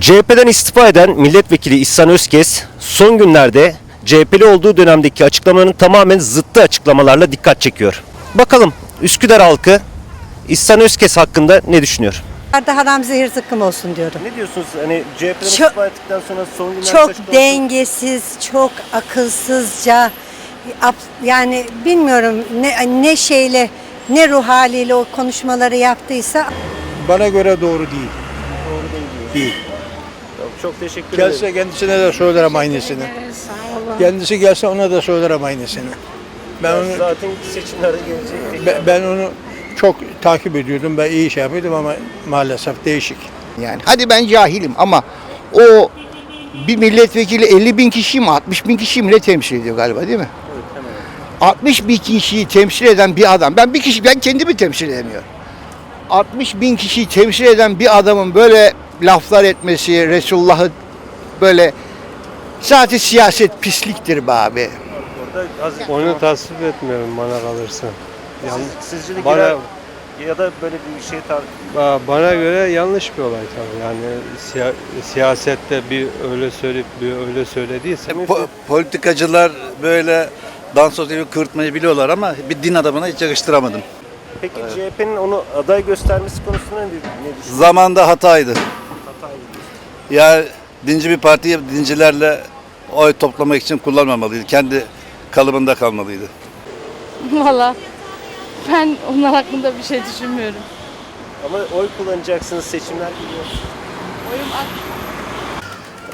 CHP'den istifa eden milletvekili İhsan Özkes son günlerde CHP'li olduğu dönemdeki açıklamaların tamamen zıttı açıklamalarla dikkat çekiyor. Bakalım Üsküdar halkı İhsan Özkes hakkında ne düşünüyor? Arda haram zehir zıkkım olsun diyorum. Ne diyorsunuz? Hani CHP'den Çok- istifa ettikten sonra son günlerde Çok dengesiz, çok akılsızca, ap- yani bilmiyorum ne, ne şeyle, ne ruh haliyle o konuşmaları yaptıysa Bana göre doğru değil. Değil. Çok teşekkür ederim. Gelse kendisine de söylerim aynısını. Kendisi gelse ona da söylerim aynısını. Ben onu, Zaten seçimlerde gelecek. ben, ben onu çok takip ediyordum. Ben iyi şey yapıyordum ama maalesef değişik. Yani hadi ben cahilim ama o bir milletvekili 50 bin kişi mi 60 bin kişi mi ne temsil ediyor galiba değil mi? 60 bin kişiyi temsil eden bir adam. Ben bir kişi ben kendimi temsil edemiyorum. 60 bin kişiyi temsil eden bir adamın böyle laflar etmesi, Resulullah'ı böyle zaten siyaset pisliktir be abi. Onu tasvip etmiyorum bana kalırsa. Yan- Sizce de Bana- girer ya da böyle bir şey tar ba- bana göre yanlış bir olay tabii. Yani siya- siyasette bir öyle söyleyip bir öyle söylediyse Po- politikacılar böyle dansöz gibi kıvırtmayı biliyorlar ama bir din adamına hiç yakıştıramadım. Peki CHP'nin onu aday göstermesi konusunda ne, ne düşünüyorsunuz? Zamanda hataydı. Ya dinci bir partiyi dincilerle oy toplamak için kullanmamalıydı. Kendi kalıbında kalmalıydı. Valla ben onlar hakkında bir şey düşünmüyorum. Ama oy kullanacaksınız seçimler geliyor.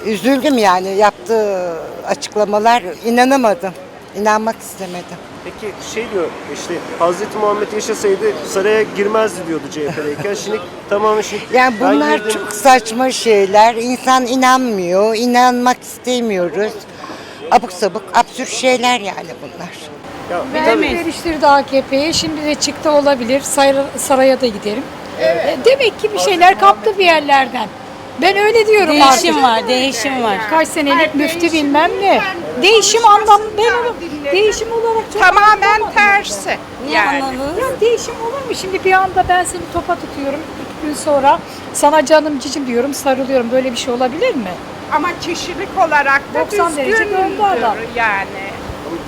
üzüldüm yani yaptığı açıklamalar inanamadım. İnanmak istemedim. Peki şey diyor işte Hazreti Muhammed yaşasaydı saraya girmezdi diyordu CHP'deyken. Şimdi tamamen şimdi Yani ben bunlar girdim- çok saçma şeyler. İnsan inanmıyor, inanmak istemiyoruz. Abuk sabuk, absürt şeyler yani bunlar. Ya, Ben eleştirdi AKP'ye. Şimdi de çıktı olabilir. Sayra- Saraya da giderim. E, Demek ki bir şeyler kaptı bir yerlerden. Ben öyle diyorum Değişim artık. var, değişim var. Kaç senelik müftü bilmem ne. Değişim anlam ben onu değişim olarak çok Tamamen tersi. Yani. ya değişim olur mu? Şimdi bir anda ben seni topa tutuyorum. iki gün sonra sana canım cicim diyorum, sarılıyorum. Böyle bir şey olabilir mi? Ama kişilik olarak da 90 derece düzgündür döndü adam. yani.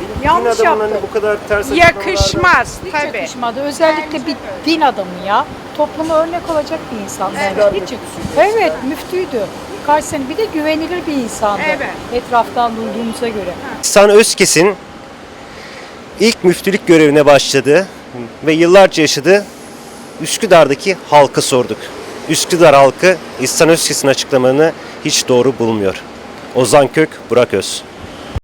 din Yanlış adamının hani yaptı. bu kadar ters açıklamalardan- Yakışmaz Hiç tabii. yakışmadı. Özellikle bir din adamı ya. Topluma örnek olacak bir insan bence. Hiç Evet, müftüydü. Kaç sene bir de güvenilir bir insandı. Evet. Etraftan duyduğumuza göre. İhsan Özkes'in ilk müftülük görevine başladı ve yıllarca yaşadı. Üsküdar'daki halka sorduk. Üsküdar halkı İhsan Özkes'in açıklamalarını hiç doğru bulmuyor. Ozan Kök, Burak Öz.